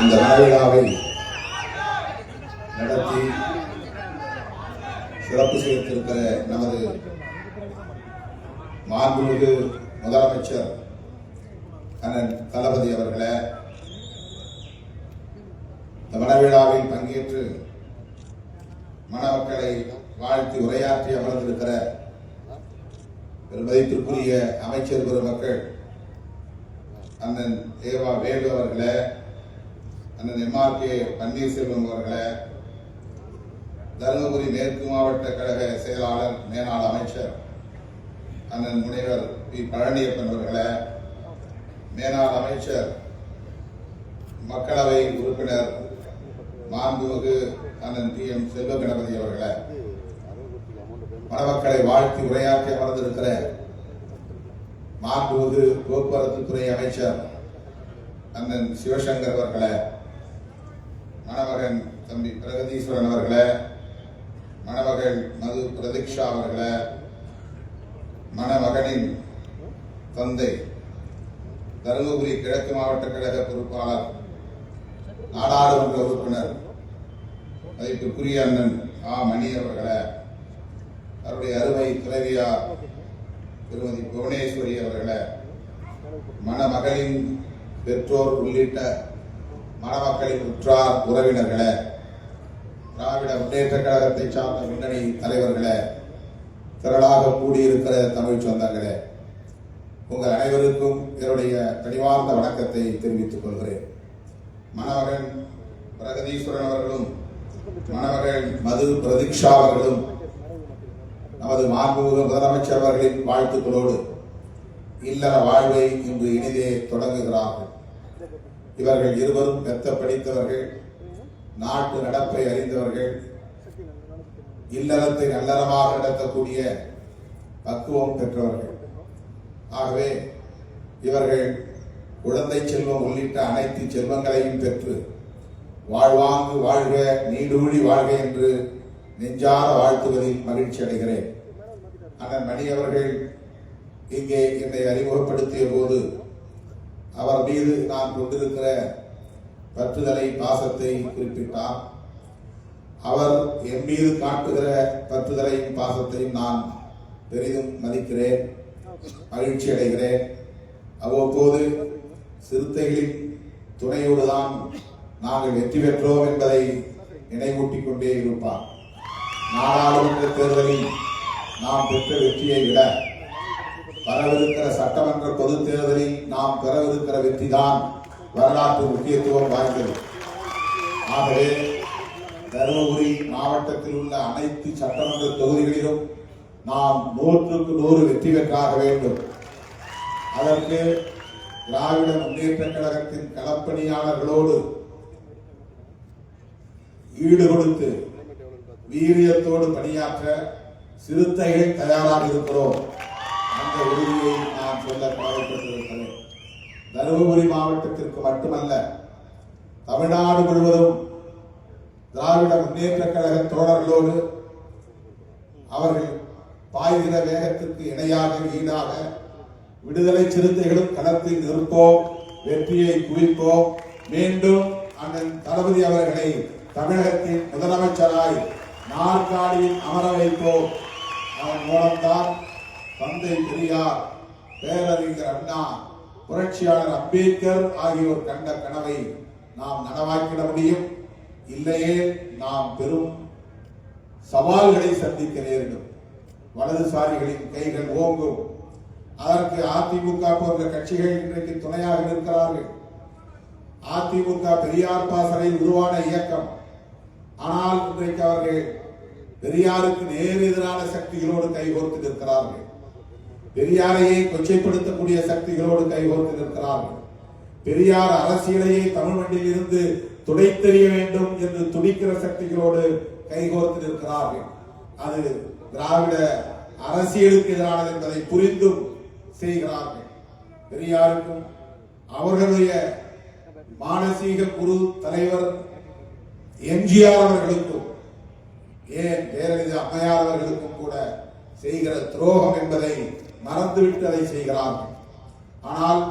இந்த மனவிழாவை நடத்தி சிறப்பு செய்திருக்கிற நமது மாண்புமிகு முதலமைச்சர் அண்ணன் தளபதி அவர்களே இந்த மனவிழாவில் பங்கேற்று மணமக்களை வாழ்த்தி உரையாற்றி அமர்ந்திருக்கிற பெருமதிப்பிற்குரிய அமைச்சர் பெருமக்கள் அண்ணன் தேவா வேலு அவர்களே அண்ணன் எம்ஆர் கே பன்னீர்செல்வம் அவர்களே தருமபுரி மேற்கு மாவட்ட கழக செயலாளர் மேலாள் அமைச்சர் அண்ணன் முனைவர் பி. பழனியப்பன் அவர்களே மேலாள் அமைச்சர் மக்களவை உறுப்பினர் மாண்புமிகு அண்ணன் டி எம். செல்வ கணபதி அவர்களே மணமக்களை வாழ்த்தி உரையாற்றி அமர்ந்திருக்கிற மாண்புமிகு போக்குவரத்து துறை அமைச்சர் அண்ணன் சிவசங்கர் அவர்களே மணமகன் தம்பி பிரகதீஸ்வரன் அவர்களை மணமகள் மது பிரதீக்ஷா அவர்களை மணமகனின் தந்தை தருமபுரி கிழக்கு மாவட்ட கழக பொறுப்பாளர் நாடாளுமன்ற உறுப்பினர் மதிப்புக்குரிய அண்ணன் ஆ. மணி அவர்களை அவருடைய அருமை துறவியார் திருமதி புவனேஸ்வரி அவர்களை மணமகளின் பெற்றோர் உள்ளிட்ட மணமக்களின் உற்றார் உறவினர்களே திராவிட முன்னேற்ற கழகத்தை சார்ந்த முன்னணி தலைவர்களே திரளாக கூடியிருக்கிற தமிழ் சொந்தங்களே உங்கள் அனைவருக்கும் என்னுடைய பணிவார்ந்த வணக்கத்தை தெரிவித்துக் கொள்கிறேன். மணமகன் பிரகதீஸ்வரன் அவர்களும் மணமகள் மது பிரதீக்ஷா அவர்களும் நமது மாண்புமிகு முதலமைச்சர் அவர்களின் வாழ்த்துக்களோடு இல்லற வாழ்வை இன்று இனிதே தொடங்குகிறார்கள். இவர்கள் இருவரும் பெத்த படித்தவர்கள் நாட்டு நடப்பை அறிந்தவர்கள் இல்லறத்தை நல்லறமாக நடத்தக்கூடிய பக்குவம் பெற்றவர்கள். ஆகவே இவர்கள் குழந்தை செல்வம் உள்ளிட்ட அனைத்து செல்வங்களையும் பெற்று வாழ்வாங்கு வாழ்க நீடூழி வாழ்க என்று நெஞ்சார வாழ்த்துவதில் மகிழ்ச்சி அடைகிறேன். அண்ணன் மணி அவர்கள் இங்கே என்னை அறிமுகப்படுத்திய போது அவர் மீது நான் கொண்டிருக்கிற பற்றுதலை பாசத்தை குறிப்பிட்டார். அவர் என் மீது காட்டுகிற பற்றுதலையும் பாசத்தையும் நான் பெரிதும் மதிக்கிறேன் மகிழ்ச்சி அடைகிறேன். அவ்வப்போது சிறுத்தைகளின் துணையோடு தான் நாங்கள் வெற்றி பெற்றோம் என்பதை நினைவூட்டிக் கொண்டே இருப்பார். நாடாளுமன்ற தேர்தலில் நாம் பெற்ற வெற்றியை விட வரவிருக்கிற சட்டமன்ற பொது தேர்தலில் நாம் பெறவிருக்கிற வெற்றிதான் வரலாற்று முக்கியத்துவம் வாய்ந்தது. ஆகவே தருமபுரி மாவட்டத்தில் உள்ள அனைத்து சட்டமன்ற தொகுதிகளிலும் நாம் நூற்றுக்கு நூறு வெற்றி பெற்றாக வேண்டும். அதற்கு திராவிட முன்னேற்ற கழகத்தின் களப்பணியாளர்களோடு ஈடு கொடுத்து வீரியத்தோடு பணியாற்ற சிறுத்தைகள் தயாராக இருக்கிறோம். அந்த உறுதியை நான் சொல்ல கடமைப்பட்டிருக்கிறேன் தருமபுரி மாவட்டத்திற்கு மட்டுமல்ல தமிழ்நாடு முழுவதும் திராவிட முன்னேற்ற கழக தோழர்களோடு அவர்கள் பாய்கிற வேகத்திற்கு இணையாக ஈடாக விடுதலை சிறுத்தைகளும் களத்தில் நிற்போம் வெற்றியை குவிப்போம். மீண்டும் அண்ணன் தளபதி அவர்களை தமிழகத்தின் முதலமைச்சராய் நாற்காலியில் அமர வைப்போம். அதன் மூலம்தான் தந்தை பெரியார் பேரறிஞர் அண்ணா புரட்சியாளர் அம்பேத்கர் ஆகியோர் கண்ட கனவை நாம் நனவாக்கிட முடியும். இல்லையே நாம் பெரும் சவால்களை சந்திக்க நேரிடும். வலதுசாரிகளின் கைகள் ஓங்கும். அதற்கு அதிமுக போன்ற கட்சிகள் இன்றைக்கு துணையாக இருக்கிறார்கள் அதிமுக பெரியார் பாசறையில் உருவான இயக்கம். ஆனால் இன்றைக்கு அவர்கள் பெரியாருக்கு நேர் எதிரான சக்திகளோடு கைகோர்த்து நிற்கிறார்கள். பெரியாரையை கொச்சைப்படுத்தக்கூடிய சக்திகளோடு கைகோர்த்து நிற்கிறார்கள். பெரியார் அரசியலையே தமிழ் மண்ணில் இருந்து துடைத்தெறிய வேண்டும் என்று துடிக்கிற சக்திகளோடு கைகோர்த்து நிற்கிறார்கள். அது திராவிட அரசியலுக்கு எதிரானது என்பதை புரிந்தும் செய்கிறார்கள். பெரியாருக்கும் அவர்களுடைய மானசீக குரு தலைவர் எம்ஜிஆர் அவர்களுக்கும் ஏன் ஜெயலலிதா அம்மையார் அவர்களுக்கும் கூட செய்கிற துரோகம் என்பதை மறந்துவிட்டு அதை செய்கிறார்கள் ஆனால்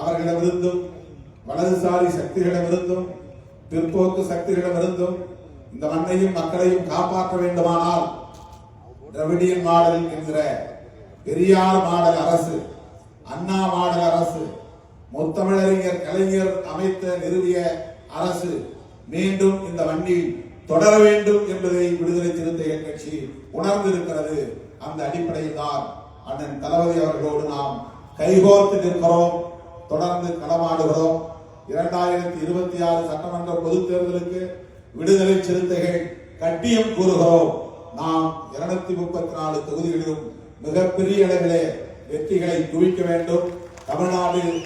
அவர்களிடமிருந்தும் வலதுசாரி சக்திகளிடமிருந்தும் பிற்போக்கு சக்திகளிடமிருந்தும் இந்த மண்ணையும் மக்களையும் காப்பாற்ற வேண்டுமானால் திராவிடியன் மாடல் என்கிற பெரியார் மாடல் அரசு அண்ணா மாடல் அரசு முத்தமிழறிஞர் கலைஞர் அமைத்த நிறுவிய அரசு மீண்டும் இந்த மண்ணில் தொடர வேண்டும் என்பதை விடுதலை சிறுத்தைகள் கட்சி உணர்ந்திருக்கிறது. அந்த அடிப்படையில் தான் அண்ணன் தளபதி அவர்களோடு நாம் கைகோர்த்து நிற்கிறோம். தொடர்ந்து களமாடுகிறோம். இரண்டாயிரத்தி இருபத்தி ஆறு சட்டமன்ற பொதுத் தேர்தலுக்கு விடுதலை சிறுத்தைகள் கட்டியம் கூறுகிறோம். நாம் இருநூத்தி முப்பத்தி நாலு தொகுதிகளிலும் மிகப்பெரிய அளவிலே வெற்றிகளை குவிக்க வேண்டும். தமிழ்நாட்டில்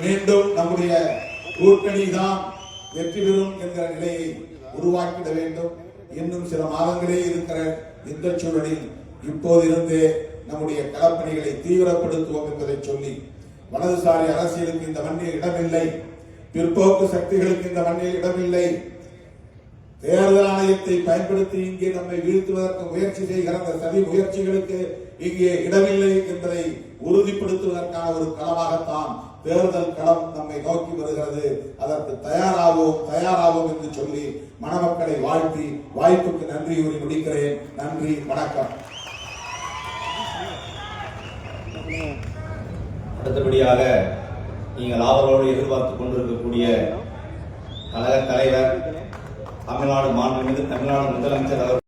மீண்டும் நம்முடைய கூட்டணி தான் வெற்றி பெறும் என்கிற நிலையை உருவாக்கிட வேண்டும். இன்னும் சில மாதங்களே இருக்கிற இந்த சூழலில் இப்போதிருந்தே நம்முடைய களப்பணிகளை தீவிரப்படுத்துவோம் என்பதை சொல்லி வலதுசாரி அரசியலுக்கு இந்த மண்ணில் இடமில்லை. பிற்போக்கு சக்திகளுக்கு இந்த மண்ணில் இடமில்லை. தேர்தல் ஆணையத்தை பயன்படுத்தி இங்கே நம்மை வீழ்த்துவதற்கு முயற்சி செய்கிற அந்த சதி முயற்சிகளுக்கு இங்கே இடமில்லை என்பதை உறுதிப்படுத்துவதற்கான ஒரு களமாகத்தான் தேர்தல் களம் நம்மை நோக்கி வருகிறது. அதற்கு தயாராவோம் தயாராவோம் என்று சொல்லி மணமக்களை வாழ்த்தி வாய்ப்புக்கு நன்றி கூறி முடிக்கிறேன். நன்றி வணக்கம். அடுத்தபடியாக நீங்கள் ஆவலோடு எதிர்பார்த்துக் கொண்டிருக்கக்கூடிய கழக தலைவர் தமிழ்நாடு மாண்புமிகு தமிழ்நாடு முதலமைச்சர் அவர்